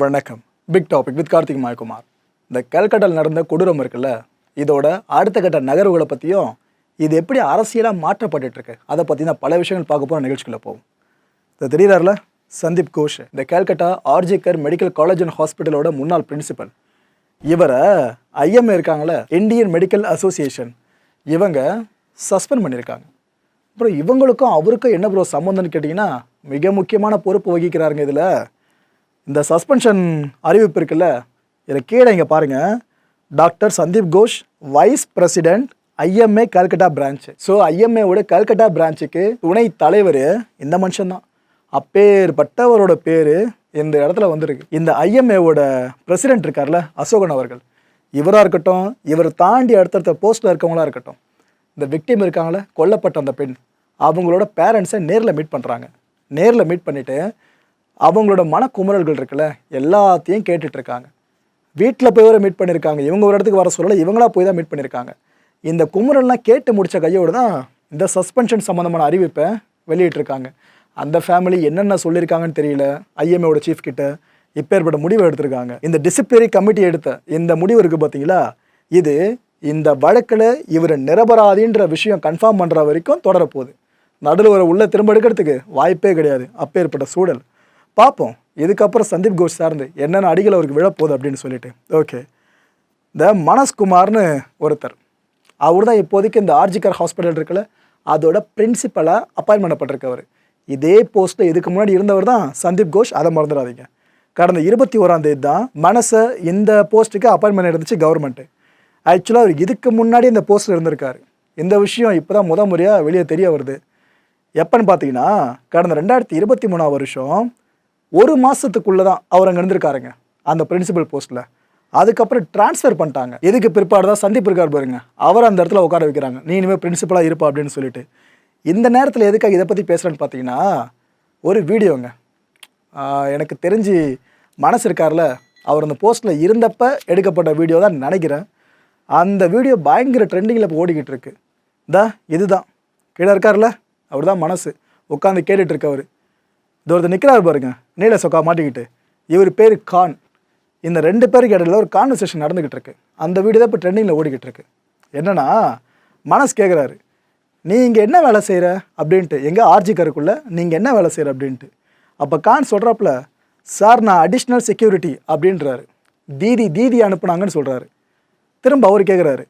வணக்கம். Big topic with Karthik Mayakumar. இந்த கல்கட்டால் நடந்த கொடூரம் இருக்குல்ல இதோட அடுத்த கட்ட நகர்வுகளை பற்றியும் இது எப்படி அரசியலாக மாற்றப்பட்டுட்டு இருக்கு அதை பற்றி நான் பல விஷயங்கள் பார்க்க போகிற நிகழ்ச்சிக்குள்ளே போகும் இந்த தெரியுறாருல? சந்தீப் கோஷ். இந்த Calcutta RG Kar medical college and ஹாஸ்பிட்டலோட முன்னாள் பிரின்சிபல் இவரை ஐஎம்ஏ இருக்காங்களே இந்தியன் மெடிக்கல் அசோசியேஷன் இவங்க சஸ்பெண்ட் பண்ணியிருக்காங்க. அப்புறம் இவங்களுக்கும் அவருக்கும் என்ன ப்ரோ சம்மந்தம்னு கேட்டிங்கன்னா மிக முக்கியமான பொறுப்பு வகிக்கிறாருங்க இதில். இந்த சஸ்பென்ஷன் அறிவிப்பு இருக்குல்ல இதில் கீழே இங்கே பாருங்கள் doctor Sandeep Ghosh vice president IMA Calcutta branch so ஐஎம்ஏவோட Calcutta பிரான்ச்சுக்கு துணை தலைவர் இந்த மனுஷன்தான் அப்பேற்பட்டவரோட பேர் இந்த இடத்துல வந்திருக்கு. இந்த ஐஎம்ஏவோட பிரசிடென்ட் இருக்கார்ல அசோகன் அவர்கள். இவராக இருக்கட்டும் இவர் தாண்டி அடுத்தடுத்த போஸ்ட்டில் இருக்கவங்களாக இருக்கட்டும் இந்த விக்டிம் இருக்காங்களே கொல்லப்பட்ட அந்த பெண் அவங்களோட பேரண்ட்ஸை நேரில் மீட் பண்ணுறாங்க நேரில் மீட் பண்ணிவிட்டு அவங்களோட மனக்குமுறல்கள் இருக்குல்ல எல்லாத்தையும் கேட்டுட்ருக்காங்க. வீட்டில் போய் வர மீட் பண்ணியிருக்காங்க இவங்க ஒரு இடத்துக்கு வர சொல்லலை இவங்களா போய் தான் மீட் பண்ணியிருக்காங்க இந்த குமுறல்லாம் கேட்டு முடித்த கையோடு தான் இந்த சஸ்பென்ஷன் சம்மந்தமான அறிவிப்பை வெளியிட்டிருக்காங்க. அந்த ஃபேமிலி என்னென்ன சொல்லியிருக்காங்கன்னு தெரியல. ஐஎம்ஏவோட சீஃப் கிட்ட இப்பேற்பட்ட முடிவு எடுத்திருக்காங்க. இந்த டிசிப்ளினரி கமிட்டி எடுத்த இந்த முடிவு இருக்குது பார்த்தீங்களா இது இந்த வழக்கில் இவர் நிரபராதின்ற விஷயம் கன்ஃபார்ம் பண்ணுற வரைக்கும் தொடரப்போகுது. நடுவில் உள்ள திரும்ப எடுக்கிறதுக்கு வாய்ப்பே கிடையாது. அப்பேற்பட்ட சூழல். பார்ப்போம். இதுக்கப்புறம் சந்தீப் கோஷ் சார்ந்து என்னென்ன அடிகள் அவருக்கு விழப்போகுது அப்படின்னு சொல்லிட்டு. ஓகே இந்த மனஸ்குமார்னு ஒருத்தர். அவர் தான் இப்போதைக்கு இந்த ஆர்ஜிகர் ஹாஸ்பிட்டல் இருக்குல்ல அதோட பிரின்சிபலாக அப்பாயின்மெண்ட் பண்ணப்பட்டிருக்கவர். இதே போஸ்ட்டில் இதுக்கு முன்னாடி இருந்தவர் தான் சந்தீப் கோஷ். அதை மறந்துடாதீங்க. கடந்த இருபத்தி ஓராம் தேதி தான் மனசை இந்த போஸ்ட்டுக்கு அப்பாயின்மெண்ட் இருந்துச்சு கவர்மெண்ட்டு ஆக்சுவலாக அவர் இதுக்கு முன்னாடி இந்த போஸ்ட்டில் இருந்திருக்காரு. இந்த விஷயம் இப்போ தான் முத முறையாக வெளியே தெரிய வருது. எப்போன்னு பார்த்தீங்கன்னா கடந்த ரெண்டாயிரத்தி இருபத்தி மூணாம் வருஷம் ஒரு மாதத்துக்குள்ளே தான் அவர் அங்கே இருந்திருக்காருங்க அந்த பிரின்சிபல் போஸ்ட்டில் அதுக்கப்புறம் ட்ரான்ஸ்ஃபர் பண்ணிட்டாங்க. எதுக்கு பிற்பாடு தான் சந்தீப் இருக்கார் பாருங்க அவர் அந்த இடத்துல உட்கார வைக்கிறாங்க. நீ இனிமேல் பிரின்சிபலாக இருப்பா அப்படின்னு சொல்லிட்டு. இந்த நேரத்தில் எதுக்காக இதை பற்றி பேசுகிறேன்னு பார்த்தீங்கன்னா ஒரு வீடியோங்க. எனக்கு தெரிஞ்சு மனசு இருக்கார்ல அவர் அந்த போஸ்ட்டில் இருந்தப்ப எடுக்கப்பட்ட வீடியோ தான் நினைக்கிறேன். அந்த வீடியோ பயங்கர ட்ரெண்டிங்கில் இப்போ ஓடிக்கிட்டு இருக்கு. தா இதுதான். கீழே இருக்கார்ல அவர் தான் மனசு உட்காந்து கேட்டுட்ருக்கவர் இது ஒருத்தர் நிற்கிறார் பாருங்க. நீல சொக்கா மாட்டிக்கிட்டு. இவர் பேர் கான். இந்த ரெண்டு பேருக்கு இடையில ஒரு கான்வர்சேஷன் நடந்துக்கிட்டு இருக்கு அந்த வீடியோ தான் இப்போ ட்ரெண்டிங்கில் ஓடிக்கிட்டு இருக்கு என்னன்னா மனசு கேட்குறாரு நீ இங்கே என்ன வேலை செய்கிற அப்படின்ட்டு. எங்கள் ஆர்ஜி கருக்குள்ள நீங்கள் என்ன வேலை செய்கிற அப்படின்ட்டு. அப்போ கான் சொல்கிறாப்புல சார் நான் அடிஷ்னல் செக்யூரிட்டி அப்படின்றாரு. தீதி தீதி அனுப்புனாங்கன்னு சொல்கிறாரு திரும்ப அவர் கேட்குறாரு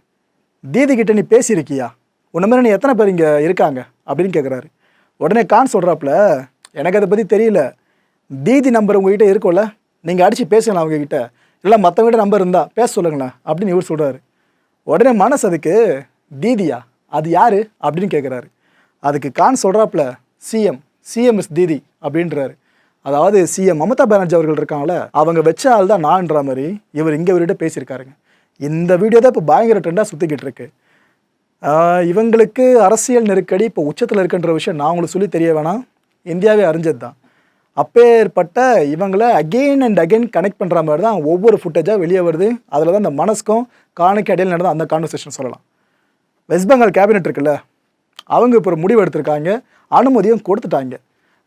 தீதி கிட்ட நீ பேசியிருக்கியா? உன்ன மாதிரி நீ எத்தனை பேர் இங்கே இருக்காங்க? அப்படின்னு கேட்குறாரு உடனே கான் சொல்கிறாப்புல எனக்கு அதை பற்றி தெரியல. தீதி நம்பர் உங்ககிட்ட இருக்கும்ல? நீங்கள் அடித்து பேசலாம் அவங்கக்கிட்ட இல்லை மற்றவங்ககிட்ட நம்பர் இருந்தால் பேச சொல்லுங்களேன் அப்படின்னு இவர் சொல்கிறாரு உடனே மனசு அதுக்கு தீதியா? அது யார்? அப்படின்னு கேட்குறாரு அதுக்கு கான் சொல்கிறாப்புல சிஎம் சிஎம் இஸ் தீதி அப்படின்றாரு. அதாவது சிஎம் மமதா பானர்ஜி அவர்கள் இருக்காங்கள அவங்க வச்ச ஆள் தான் நான்ன்ற மாதிரி இவர் இங்கே இவர்கிட்ட பேசியிருக்காருங்க. இந்த வீடியோ தான் இப்போ பயங்கர ட்ரெண்டாக சுற்றிக்கிட்டு இருக்கு. இவங்களுக்கு அரசியல் நெருக்கடி இப்போ உச்சத்தில் இருக்குன்ற விஷயம் நான் உங்களுக்கு சொல்லி தெரிய வேணாம். இந்தியாவே அறிஞ்சது தான் அப்பேற்பட்ட இவங்களை அகெயின் அண்ட் அகைன் கனெக்ட் பண்ணுற மாதிரி தான் ஒவ்வொரு ஃபுட்டேஜாக வெளியே வருது. அதில் தான் அந்த மனசுக்கும் காணுக்கு இடையில் நடந்த அந்த கான்வர்சேஷன் சொல்லலாம். வெஸ்ட் பெங்கால் கேபினெட் இருக்குல்ல அவங்க இப்போ ஒரு முடிவு எடுத்திருக்காங்க. அனுமதியும் கொடுத்துட்டாங்க.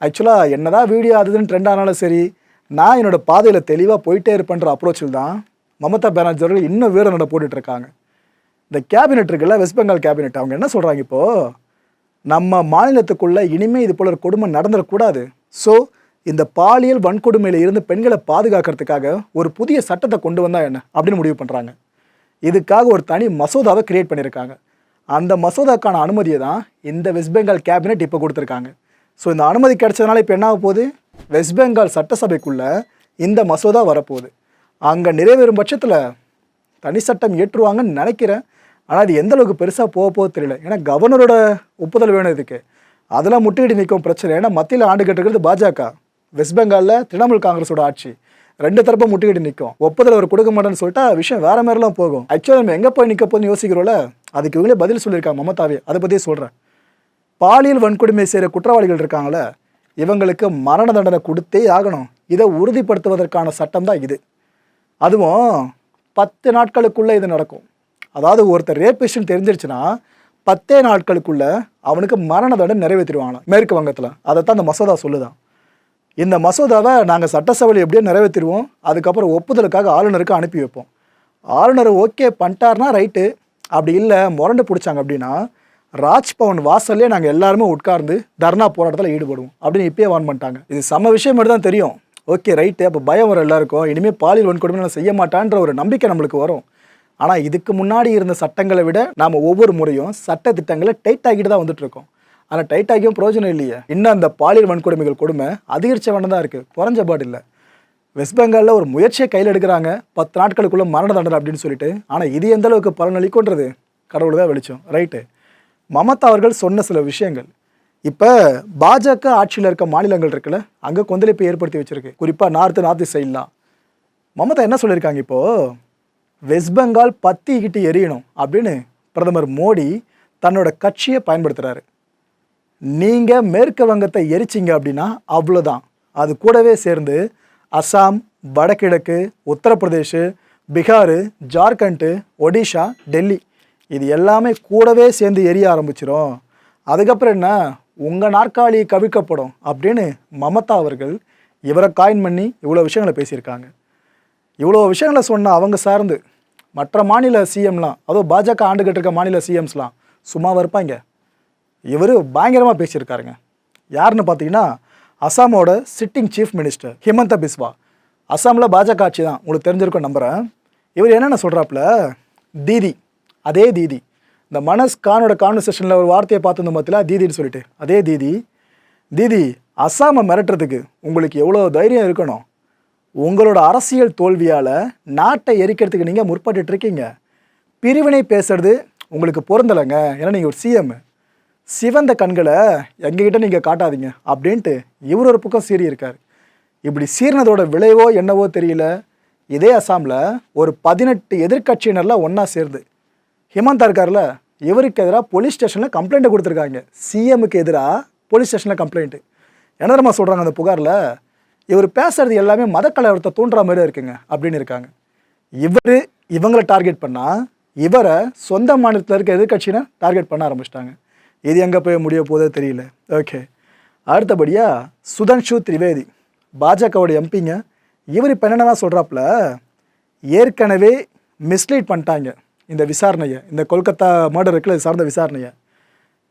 ஆக்சுவலாக என்னதான் வீடியோ அது ட்ரெண்ட் ஆனாலும் சரி நான் என்னோட பாதையில் தெளிவாக போயிட்டே இருப்பேன்ற அப்ரோச்சில் தான் மமதா பானர்ஜி அவர்கள் இன்னும் வீர நட போட்டுட்ருக்காங்க இந்த கேபினெட் இருக்குல்ல வெஸ்ட் பெங்கால் கேபினெட் அவங்க என்ன சொல்கிறாங்க இப்போது நம்ம மாநிலத்துக்குள்ளே இனிமேல் இது போல ஒரு கொடுமை நடந்துடக்கூடாது. ஸோ இந்த பாலியல் வன்கொடுமையில் இருந்து பெண்களை பாதுகாக்கிறதுக்காக ஒரு புதிய சட்டத்தை கொண்டு வந்தால் என்ன? அப்படின்னு முடிவு பண்ணுறாங்க இதுக்காக ஒரு தனி மசோதாவை கிரியேட் பண்ணியிருக்காங்க அந்த மசோதாக்கான அனுமதியை தான் இந்த வெஸ்ட் பெங்கால் கேபினெட் இப்போ கொடுத்துருக்காங்க. ஸோ இந்த அனுமதி கிடைச்சதுனால இப்போ என்ன ஆக போகுது? வெஸ்ட் பெங்கால் சட்டசபைக்குள்ளே இந்த மசோதா வரப்போகுது. அங்கே நிறைவேறும் பட்சத்தில் தனி சட்டம் ஏற்றுவாங்கன்னு நினைக்கிறேன். ஆனால் அது எந்த அளவுக்கு பெருசாக போக போக தெரியல. ஏன்னா கவர்னரோட ஒப்புதல் வேணும் இதுக்கு. அதெல்லாம் முட்டுக்கிட்டு நிற்கும் பிரச்சனை. ஏன்னா மத்தியில் ஆண்டு கட்டுக்கிறது பாஜக. வெஸ்ட் பெங்காலில் திரிணாமுல் காங்கிரஸோட ஆட்சி. ரெண்டு தரப்பும் முட்டுக்கிட்டு நிற்கும் ஒப்புதல் அவர் கொடுக்க மாட்டேன்னு சொல்லிட்டா விஷயம் வேற மாதிரிலாம் போகும். ஆக்சுவலாக நம்ம எங்கே போய் நிற்க போதுன்னு யோசிக்கிறோம்ல அதுக்கு இவங்களே பதில் சொல்லியிருக்காங்க மமதாவே அதை பற்றியே சொல்கிறேன் பாலியல் வன்கொடுமை செய்கிற குற்றவாளிகள் இருக்காங்களே இவங்களுக்கு மரண தண்டனை கொடுத்தே ஆகணும். இதை உறுதிப்படுத்துவதற்கான சட்டம் தான் இது. அதுவும் பத்து நாட்களுக்குள்ளே இது நடக்கும். அதாவது ஒருத்தர் ரேபிஸ்ட்னு தெரிஞ்சிருச்சுன்னா பத்தே நாட்களுக்குள்ள அவனுக்கு மரண தண்டனை நிறைவேற்றிடுவாங்களாம் மேற்கு வங்கத்தில். அதைத்தான் அந்த மசோதா சொல்லுதான் இந்த மசோதாவை நாங்கள் சட்டசபையில் எப்படியோ நிறைவேற்றிடுவோம் அதுக்கப்புறம் ஒப்புதலுக்காக ஆளுநருக்கு அனுப்பி வைப்போம். ஆளுநர் ஓகே பண்ணிட்டார்னா ரைட்டு. அப்படி இல்லை முரண்டு பிடிச்சாங்க அப்படின்னா ராஜ்பவன் வாசல்லே நாங்கள் எல்லாருமே உட்கார்ந்து தர்ணா போராட்டத்தில் ஈடுபடுவோம் அப்படின்னு இப்பயே வான் பண்ணிட்டாங்க. இது சம விஷயம் மட்டும் தான் தெரியும். Okay right. அப்போ பயம் வரும் எல்லாருக்கும். இனிமேல் பாலியல் வன்கொடுமை நான் செய்ய மாட்டான்ற ஒரு நம்பிக்கை நம்மளுக்கு வரும். ஆனால் இதுக்கு முன்னாடி இருந்த சட்டங்களை விட நாம் ஒவ்வொரு முறையும் சட்ட திட்டங்களை டைட் ஆகிட்டு தான் வந்துட்டு இருக்கோம். ஆனால் டைட் ஆகியும் பிரயோஜனம் இல்லையே. இன்னும் அந்த பாலியல் வன்கொடுமைகள் கொடுமை அதிகரிச்ச வேணும் தான் இருக்குது குறைஞ்ச பாடு இல்லை. வெஸ்ட் பெங்காலில் ஒரு முயற்சியை கையில் எடுக்கிறாங்க. பத்து நாட்களுக்குள்ள மரண தண்டனை அப்படின்னு சொல்லிட்டு. ஆனால் இது எந்த அளவுக்கு பலனளிக்கும்ன்றது கடவுள் தான் வெளிச்சம். ரைட்டு மமதா அவர்கள் சொன்ன சில விஷயங்கள். இப்போ பாஜக ஆட்சியில் இருக்க மாநிலங்கள் இருக்குல்ல அங்கே கொந்தளிப்பை ஏற்படுத்தி வச்சிருக்கு. குறிப்பாக நார்த்து நார்த் சைட்லாம் மமதா என்ன சொல்லியிருக்காங்க இப்போது வெஸ்ட் பெங்கால் பத்திக்கிட்டு எரியணும் அப்படின்னு பிரதமர் மோடி தன்னோட கட்சியை பயன்படுத்துகிறாரு நீங்கள் மேற்கு வங்கத்தை எரிச்சிங்க அப்படின்னா அவ்வளோதான் அது கூடவே சேர்ந்து அசாம் வடகிழக்கு உத்தரப்பிரதேஷ் பீகார் ஜார்க்கண்ட்டு ஒடிஷா டெல்லி இது எல்லாமே கூடவே சேர்ந்து எரிய ஆரம்பிச்சிடும் அதுக்கப்புறம் என்ன? உங்கள் நாற்காலி கவிழ்க்கப்படும் அப்படின்னு மமதா அவர்கள் இவரை காயின் பண்ணி இவ்வளோ விஷயங்களை பேசியிருக்காங்க. இவ்வளோ விஷயங்களை சொன்ன அவங்க சார்ந்து மற்ற மாநில சிஎம்லாம் அதுவும் பாஜக ஆண்டுகிட்டு இருக்க மாநில சிஎம்ஸ்லாம் சும்மாவாக இருப்பாங்க இவர் பயங்கரமாக பேசியிருக்காருங்க. யாருன்னு பார்த்தீங்கன்னா அசாமோட sitting chief minister Himanta Biswa. அசாமில் பாஜக ஆட்சி தான் உங்களுக்கு தெரிஞ்சிருக்கும் நம்புகிறேன் இவர் என்னென்ன சொல்கிறாப்புல தீதி அதே தீதி. இந்த மனஸ் கானோட கான்வர்சேஷனில் ஒரு வார்த்தையை பார்த்துருந்த மத்தியில் தீதின்னு சொல்லிட்டு அதே தீதி. தீதி அசாமை மிரட்டுறதுக்கு உங்களுக்கு எவ்வளோ தைரியம் இருக்கணும்? உங்களோட அரசியல் தோல்வியால் நாட்டை எரிக்கிறதுக்கு நீங்கள் முற்பட்டு இருக்கீங்க பிரிவினை பேசுறது உங்களுக்கு பொருந்தலைங்க. ஏன்னா நீங்கள் ஒரு சிஎம் சிவந்த கண்களை எங்ககிட்ட நீங்கள் காட்டாதீங்க அப்படின்ட்டு இவர் ஒரு பக்கம் சீறியிருக்கார். இப்படி சீர்னதோட விளைவோ என்னவோ தெரியல. இதே அசாமில் ஒரு பதினெட்டு எதிர்க்கட்சியினர்லாம் ஒன்றா சேர்ந்து ஹிமந்தா இருக்கார்ல இவருக்கு எதிராக போலீஸ் ஸ்டேஷனில் கம்ப்ளைண்ட்டை கொடுத்துருக்காங்க. சிஎம்முக்கு எதிராக போலீஸ் ஸ்டேஷனில் கம்ப்ளைண்ட்டு என்ன தெரியுமா சொல்கிறாங்க அந்த புகாரில்? இவர் பேசுறது எல்லாமே மத கலவரத்தை தூண்டுற மாதிரி இருக்குங்க அப்படின்னு இருக்காங்க. இவர் இவங்களை டார்கெட் பண்ணால் இவரை சொந்த மாநிலத்தில் இருக்க எதிர்கட்சியினர் டார்கெட் பண்ண ஆரம்பிச்சிட்டாங்க. இது எங்கே போய் முடிய போதோ தெரியல. ஓகே அடுத்தபடியாக சுதன்ஷு திரிவேதி பாஜகவோட எம்பிங்க இவர் இப்போ என்னென்னா சொல்கிறாப்புல ஏற்கனவே மிஸ்லீட் பண்ணிட்டாங்க இந்த விசாரணையை. இந்த கொல்கத்தா மர்டர் இருக்குல்ல சார்ந்த விசாரணையை.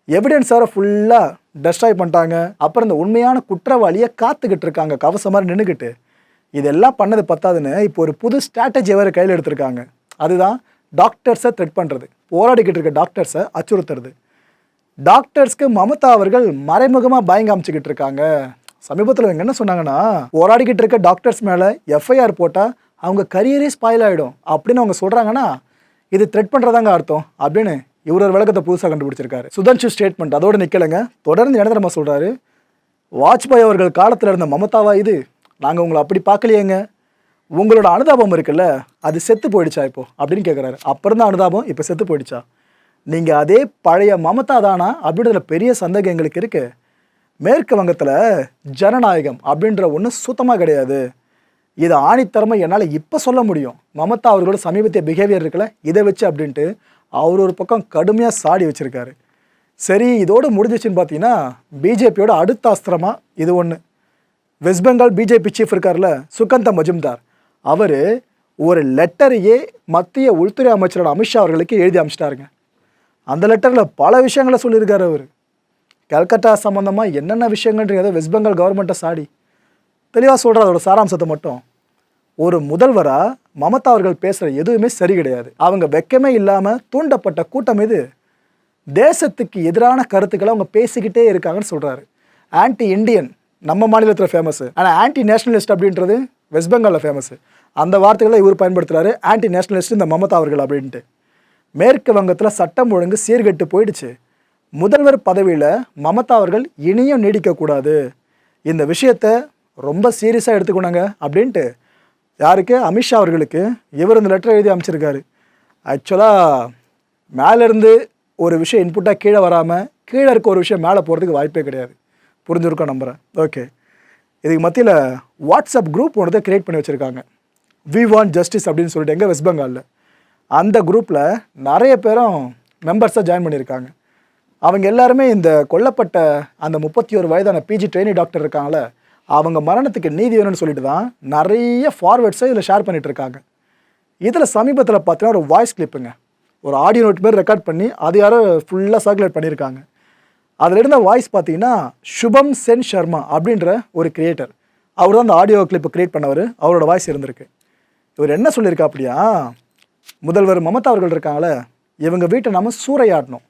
எவிடன்ஸ் வேறு ஃபுல்லாக டெஸ்ட்ராய் பண்ணிட்டாங்க. அப்புறம் இந்த உண்மையான குற்றவாளியை காத்துக்கிட்டு இருக்காங்க கவசம் மாதிரி நின்றுக்கிட்டு இதெல்லாம் பண்ணது பத்தாதுன்னு இப்போ ஒரு புது ஸ்ட்ராட்டஜி வேறு கையில் எடுத்திருக்காங்க. அதுதான் டாக்டர்ஸை த்ரெட் பண்ணுறது போராடிக்கிட்டு இருக்க டாக்டர்ஸை அச்சுறுத்துறது. டாக்டர்ஸ்க்கு மமதா அவர்கள் மறைமுகமாக பயங்காமிச்சுக்கிட்டு இருக்காங்க. சமீபத்தில் இவங்க என்ன சொன்னாங்கன்னா போராடிக்கிட்டு இருக்க டாக்டர்ஸ் மேலே எஃப்ஐஆர் போட்டால் அவங்க கரியரே ஸ்பாயில் ஆகிடும் அப்படின்னு அவங்க சொல்கிறாங்கன்னா இது த்ரெட் பண்ணுறதாங்க அர்த்தம். அப்படின்னு இவர் ஒரு விளக்கத்தை புதுசாக கண்டுபிடிச்சிருக்காரு. சுதன்ஷு ஸ்டேட்மெண்ட் அதோடு நிற்கலைங்க தொடர்ந்து என்ன சொல்கிறாரு வாஜ்பாய் அவர்கள் காலத்தில் இருந்த மமதாவா இது? நாங்கள் உங்களை அப்படி பார்க்கலையேங்க. உங்களோட அனுதாபம் இருக்குல்ல அது செத்து போயிடுச்சா இப்போ? அப்படின்னு கேட்குறாரு அப்புறம் தான் அனுதாபம் இப்போ செத்து போயிடுச்சா? நீங்கள் அதே பழைய மமதா தானா? அப்படின்றதுல பெரிய சந்தேகம் எங்களுக்கு இருக்குது மேற்கு வங்கத்தில் ஜனநாயகம் அப்படின்ற ஒன்று சுத்தமாக கிடையாது. இது ஆணித்தரமாக என்னால் இப்போ சொல்ல முடியும். மமதா அவர்களோட சமீபத்திய பிஹேவியர் இருக்குல்ல இதை வச்சு அப்படின்ட்டு அவர் ஒரு பக்கம் கடுமையாக சாடி வச்சுருக்காரு. சரி இதோடு முடிஞ்சிச்சின்னு பார்த்தீங்கன்னா பிஜேபியோட அடுத்த அஸ்திரமாக இது ஒன்று வெஸ்ட் பெங்கால் பிஜேபி சீஃப் இருக்கார்ல சுகந்த மஜும்தார் அவர் ஒரு லெட்டரையே மத்திய உள்துறை அமைச்சரோட அமித்ஷா அவர்களுக்கு எழுதி அமிச்சிட்டாருங்க. அந்த லெட்டரில் பல விஷயங்களை சொல்லியிருக்காரு அவர். கல்கட்டா சம்மந்தமாக என்னென்ன விஷயங்கள்ன்றதை வெஸ்ட் பெங்கால் கவர்மெண்ட்டை சாடி தெளிவாக சொல்கிறார் அதோட சாராம்சத்தை மட்டும். ஒரு முதல்வராக மமதா அவர்கள் பேசுகிற எதுவுமே சரி கிடையாது. அவங்க வெக்கமே இல்லாமல் தூண்டப்பட்ட கூட்டம் இது. தேசத்துக்கு எதிரான கருத்துக்களை அவங்க பேசிக்கிட்டே இருக்காங்கன்னு சொல்கிறாரு ஆன்டி இண்டியன் நம்ம மாநிலத்தில் ஃபேமஸ் ஆனால் ஆன்டி நேஷனலிஸ்ட் அப்படின்றது வெஸ்ட் பெங்காலில் ஃபேமஸு அந்த வார்த்தைகளை இவர் பயன்படுத்துகிறாரு ஆன்டி நேஷனலிஸ்ட் இந்த மமதா அவர்கள் அப்படின்ட்டு. மேற்கு வங்கத்தில் சட்டம் ஒழுங்கு சீர்கெட்டு போயிடுச்சு. முதல்வர் பதவியில் மமதா அவர்கள் இனியும் நீடிக்கக்கூடாது. இந்த விஷயத்தை ரொம்ப சீரியஸாக எடுத்துக்கணுங்க அப்படின்ட்டு யாருக்கு? அமித்ஷா அவர்களுக்கு. இவர் இந்த லெட்டர் எழுதி அமைச்சிருக்காரு. ஆக்சுவலாக மேலேருந்து ஒரு விஷயம் இன்புட்டாக கீழே வராமல் கீழே இருக்க ஒரு விஷயம் மேலே போகிறதுக்கு வாய்ப்பே கிடையாது. புரிஞ்சிருக்கோம் நம்புகிறேன் ஓகே இதுக்கு மத்தியில் வாட்ஸ்அப் குரூப் ஒன்று தான் க்ரியேட் பண்ணி வச்சுருக்காங்க. வி வாண்ட் ஜஸ்டிஸ் அப்படின்னு சொல்லிட்டு எங்கள் வெஸ்ட் பெங்காலில் அந்த குரூப்பில் நிறைய பேரும் மெம்பர்ஸாக ஜாயின் பண்ணியிருக்காங்க. அவங்க எல்லாருமே இந்த கொல்லப்பட்ட அந்த முப்பத்தி ஒரு வயதான பிஜி ட்ரெயினி டாக்டர் இருக்காங்களே அவங்க மரணத்துக்கு நீதி வேணும்னு சொல்லிட்டு தான் நிறைய ஃபார்வேர்ட்ஸை இதில் ஷேர் பண்ணிகிட்டு இருக்காங்க. இதில் சமீபத்தில் பார்த்தீங்கன்னா ஒரு வாய்ஸ் கிளிப்புங்க ஒரு ஆடியோ நோட் பேர் ரெக்கார்ட் பண்ணி அது யாரோ ஃபுல்லாக சர்க்குலேட் பண்ணியிருக்காங்க. அதில் இருந்த வாய்ஸ் பார்த்தீங்கன்னா சுபம் சென் சர்மா அப்படின்ற ஒரு கிரியேட்டர் அவர் தான் அந்த ஆடியோ கிளிப்பு கிரியேட் பண்ணவர். அவரோட வாய்ஸ் இருந்திருக்கு. இவர் என்ன சொல்லியிருக்கா அப்படியா முதல்வர் மமதா அவர்கள் இருக்காங்களே இவங்க வீட்டை நாம் சூறையாடணும்.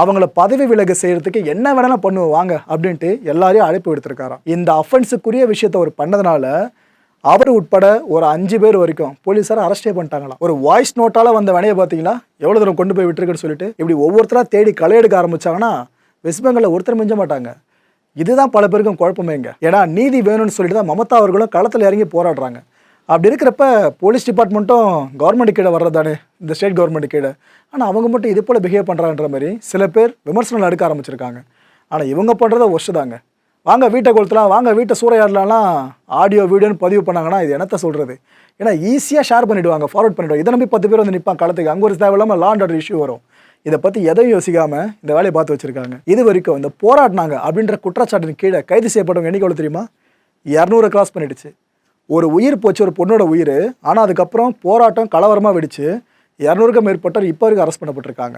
அவங்கள பதவி விலக செய்யறதுக்கு என்ன வேணாலும் பண்ணுவோம் வாங்க அப்படின்ட்டு எல்லாரையும் அழைப்பு விடுத்திருக்காராம். இந்த அஃபென்ஸுக்குரிய விஷயத்த அவர் பண்ணதுனால அவர் உட்பட ஒரு அஞ்சு பேர் வரைக்கும் போலீஸார் அரெஸ்டே பண்ணிட்டாங்களாம். ஒரு வாய்ஸ் நோட்டால வந்த வேலையை பார்த்தீங்களா? எவ்வளோ தூரம் கொண்டு போய் விட்டுருக்குன்னு சொல்லிட்டு இப்படி ஒவ்வொருத்தராக தேடி களை எடுக்க ஆரம்பிச்சாங்கன்னா வெஸ்ட் பெங்காலில் ஒருத்தர் மிஞ்ச மாட்டாங்க. இதுதான் பல பேருக்கும் குழப்பமேங்க ஏன்னா நீதி வேணும்னு சொல்லிட்டு தான் மமதா அவர்களும் களத்தில் இறங்கி போராடுறாங்க. அப்படி இருக்கிறப்ப போலீஸ் டிபார்ட்மெண்ட்டும் கவர்மெண்ட் கீழே வர்றது தானே இந்த ஸ்டேட் கவர்மெண்ட் கீழே. ஆனால் அவங்க மட்டும் இது போல் பிஹேவ் பண்ணுறான்ற மாதிரி சில பேர் விமர்சனம் எடுக்க ஆரம்பிச்சிருக்காங்க. ஆனால் இவங்க பண்ணுறத ஒர்ஸ்ட் தாங்க வாங்க வீட்டை கொளுத்தலாம் வாங்க வீட்டை சூறையாடலாம் ஆடியோ வீடியோன்னு பதிவு பண்ணாங்கன்னா இது என்னத்த சொல்கிறது ஏன்னா ஈஸியாக ஷேர் பண்ணிவிடுவாங்க ஃபார்வர்ட் பண்ணிவிடுவாங்க இதை நம்பி பத்து பேர் வந்து நிற்பாங்க காலத்துக்கு அங்கே ஒரு தேவையில்லாமல் லாண்ட் ஆர்டர் இஷ்யூ வரும். இதை பற்றி எதையும் யோசிக்காமல் இந்த வேலையை பார்த்து வச்சுருக்காங்க. இது வரைக்கும் இந்த போராடினாங்க அப்படின்ற குற்றச்சாட்டின் கீழே கைது செய்யப்பட்டவங்க எண்ணிக்கை தெரியுமா? இரநூறு கிராஸ் பண்ணிடுச்சு. ஒரு உயிர் போச்சு ஒரு பொண்ணோட உயிர் ஆனால் அதுக்கப்புறம் போராட்டம் கலவரமாக வெடிச்சு இரநூறுக்கும் மேற்பட்டோர் இப்போ வரைக்கும் அரெஸ்ட் பண்ணப்பட்டிருக்காங்க.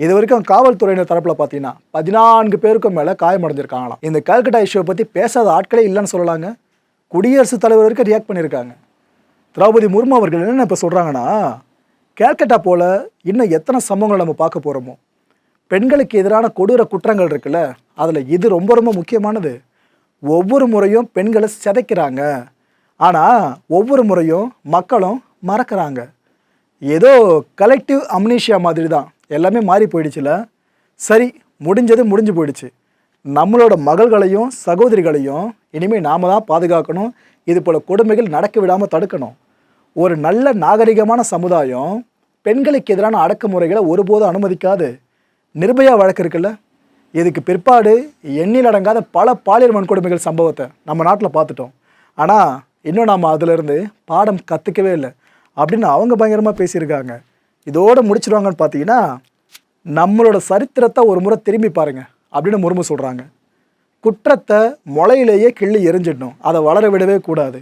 இது வரைக்கும் காவல்துறையினர் தரப்பில் பார்த்தீங்கன்னா பதினான்கு பேருக்கும் மேலே காயமடைஞ்சிருக்காங்களாம். இந்த கல்கட்டா இஷ்யூவை பற்றி பேசாத ஆட்களே இல்லைன்னு சொல்லலாங்க. குடியரசுத் தலைவர் வரைக்கும் ரியாக்ட் பண்ணியிருக்காங்க திரௌபதி முர்மு அவர்கள் என்னென்ன இப்போ சொல்கிறாங்கன்னா கேல்கட்டா போல் இன்னும் எத்தனை சம்பவங்களை நம்ம பார்க்க போகிறோமோ பெண்களுக்கு எதிரான கொடூர குற்றங்கள் இருக்குல்ல அதில் இது ரொம்ப ரொம்ப முக்கியமானது. ஒவ்வொரு முறையும் பெண்களை சிதைக்கிறாங்க. ஆனால் ஒவ்வொரு முறையும் மக்களும் மறக்கிறாங்க. ஏதோ கலெக்டிவ் அம்னீஷியா மாதிரி தான் எல்லாமே மாறி போயிடுச்சுல? சரி முடிஞ்சது முடிஞ்சு போயிடுச்சு. நம்மளோட மகள்களையும் சகோதரிகளையும் இனிமேல் நாம தான் பாதுகாக்கணும். இது போல் கொடுமைகள் நடக்க விடாமல் தடுக்கணும். ஒரு நல்ல நாகரிகமான சமுதாயம் பெண்களுக்கு எதிரான அடக்குமுறைகளை ஒருபோதும் அனுமதிக்காது. நிர்பயா வழக்கு இருக்குல்ல? இதுக்கு பிற்பாடு எண்ணில் அடங்காத பல பாலியல் வன்கொடுமைகள் சம்பவத்தை நம்ம நாட்டில் பார்த்துட்டோம். ஆனால் இன்னும் நாம் அதிலிருந்து பாடம் கற்றுக்கவே இல்லை. அப்படின்னு அவங்க பயங்கரமாக பேசியிருக்காங்க. இதோடு முடிச்சிருவாங்கன்னு பார்த்தீங்கன்னா நம்மளோட சரித்திரத்தை ஒரு முறை திரும்பி பாருங்கள் அப்படின்னு முருமை சொல்கிறாங்க குற்றத்தை முளையிலேயே கிள்ளி எரிஞ்சிடணும் அதை வளர விடவே கூடாது.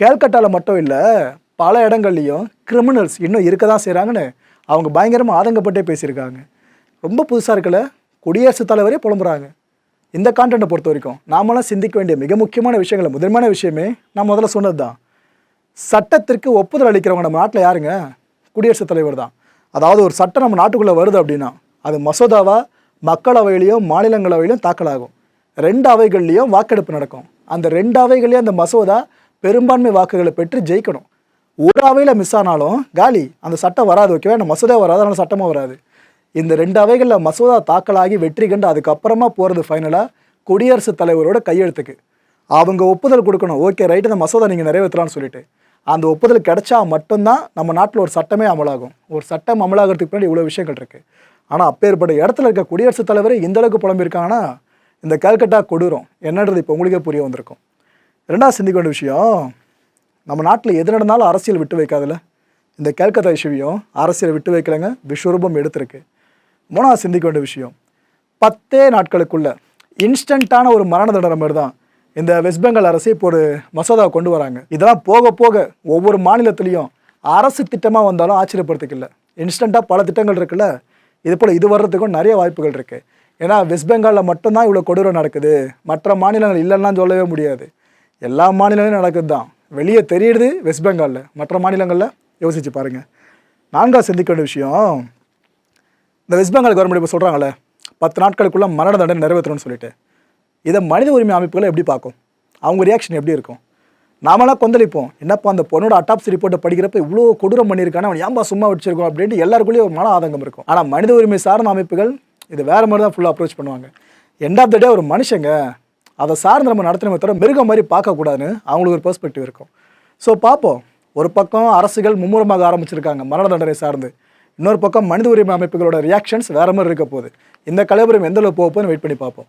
கேல்கட்டாவில் மட்டும் இல்லை பல இடங்கள்லையும் கிரிமினல்ஸ் இன்னும் இருக்க தான் செய்கிறாங்கன்னு அவங்க பயங்கரமாக ஆதங்கப்பட்டே பேசியிருக்காங்க. ரொம்ப புதுசாக இருக்கல குடியரசுத் தலைவரே புலம்புறாங்க. இந்த கான்டென்ட்டை பொறுத்த வரைக்கும் நாமெல்லாம் சிந்திக்க வேண்டிய மிக முக்கியமான விஷயங்கள் முதன்மையான விஷயமே நான் முதல்ல சொன்னது தான் சட்டத்திற்கு ஒப்புதல் அளிக்கிறவங்க நம்ம நாட்டில் யாருங்க? குடியரசுத் தலைவர் தான் அதாவது ஒரு சட்டம் நம்ம நாட்டுக்குள்ளே வருது அப்படின்னா அது மசோதாவாக மக்களவையிலையும் மாநிலங்களவையிலையும் தாக்கலாகும். ரெண்டு அவைகள்லையும் வாக்கெடுப்பு நடக்கும். அந்த ரெண்டு அவைகள்லேயும் அந்த மசோதா பெரும்பான்மை வாக்குகளை பெற்று ஜெயிக்கணும். ஒரு அவையில் மிஸ் ஆனாலும் காலி அந்த சட்டம் வராது ஓகேவா? அந்த மசோதா வராது அதனால் சட்டமாக வராது. இந்த ரெண்டு அவைகளில் மசோதா தாக்கலாகி வெற்றி கண்டு அதுக்கப்புறமா போகிறது ஃபைனலாக குடியரசுத் தலைவரோட கையெழுத்துக்கு. அவங்க ஒப்புதல் கொடுக்கணும். ஓகே ரைட் இந்த மசோதா நீங்கள் நிறைவேற்றலாம்னு சொல்லிட்டு. அந்த ஒப்புதல் கிடைச்சா மட்டும்தான் நம்ம நாட்டில் ஒரு சட்டமே அமலாகும். ஒரு சட்டம் அமலாகிறதுக்கு பின்னாடி இவ்வளோ விஷயங்கள் இருக்குது ஆனால் அப்பேற்பட்ட இடத்துல இருக்க குடியரசுத் தலைவர் இந்தளவுக்கு புலம்பியிருக்காங்கன்னா இந்த கல்கட்டா கொடூரம். என்னன்றது இப்போ உங்களுக்கே புரிய வந்திருக்கும். ரெண்டாவது சிந்திக்க வேண்டிய விஷயம் நம்ம நாட்டில் எது நடந்தாலும் அரசியல் விட்டு வைக்காதுல்ல. இந்த கேல்கத்தா இஷ்யூவையும் அரசியல் விட்டு வைக்கலைங்க. விஸ்வரூபம் எடுத்திருக்கு. மூணாவது சிந்திக்க வேண்டிய விஷயம். பத்தே நாட்களுக்குள்ள இன்ஸ்டண்ட்டான ஒரு மரண தண்டனை மாதிரி தான் இந்த வெஸ்ட் பெங்கால் அரசு இப்போ ஒரு மசோதாவை கொண்டு வராங்க. இதெல்லாம் போக போக ஒவ்வொரு மாநிலத்திலையும் அரசு திட்டமாக வந்தாலும் ஆச்சரியப்படுத்திக்கல இல்லை. இன்ஸ்டண்ட்டாக பல திட்டங்கள் இருக்குல்ல. இது போல் இது வர்றதுக்கும் நிறைய வாய்ப்புகள் இருக்குது ஏன்னா வெஸ்ட் பெங்காலில் மட்டும்தான் இவ்வளோ கொடூரம் நடக்குது. மற்ற மாநிலங்கள் இல்லைன்னா சொல்லவே முடியாது. எல்லா மாநிலங்களும் நடக்குது தான் வெளியே தெரியுது வெஸ்ட் பெங்காலில். மற்ற மாநிலங்களில். யோசித்து பாருங்கள் நான்காவது சிந்திக்க வேண்டிய விஷயம் இந்த வெஸ்ட் பெங்கால் கவர்மெண்ட் இப்போ சொல்கிறாங்களே பத்து நாட்களுக்குள்ளே மரண தண்டனை நிறைவேற்றணும்னு சொல்லிட்டு இதை மனித உரிமை அமைப்புகளை எப்படி பார்க்கும்? அவங்க ரியாக்ஷன் எப்படி இருக்கும்? நாமெல்லாம் கொந்தளிப்போம். என்னப்பா அந்த பொண்ணோட அட்டாப்சி ரிப்போர்ட்டை படிக்கிறப்ப இவ்வளோ கொடூரம் பண்ணியிருக்கானே அவன் ஏன்பா சும்மா வச்சிருக்கோம் அப்படின்ட்டு எல்லாருக்குள்ளேயும் ஒரு மன ஆதங்கம் இருக்கும். ஆனால் மனித உரிமை சார்ந்த அமைப்புகள் இது வேறு மாதிரி தான் ஃபுல்லாக அப்ரோச் பண்ணுவாங்க. எண்ட் ஆஃப் த டே ஒரு மனுஷங்க அதை சார்ந்து நம்ம நடத்தினமே தவிர மிருகம் மாதிரி பார்க்கக்கூடாதுன்னு அவங்களுக்கு ஒரு பெர்ஸ்பெக்டிவ் இருக்கும். ஸோ பார்ப்போம். ஒரு பக்கம் அரசுகள் மும்முரமாக ஆரம்பிச்சிருக்காங்க மரண தண்டனை சார்ந்து. இன்னொரு பக்கம் மனித உரிமை அமைப்புகளோட ரியாக்ஷன்ஸ் வேற மாதிரி இருக்க போகுது. இந்த கலவரம் எந்த அளவு போகுதுன்னு வெயிட் பண்ணி பார்ப்போம்.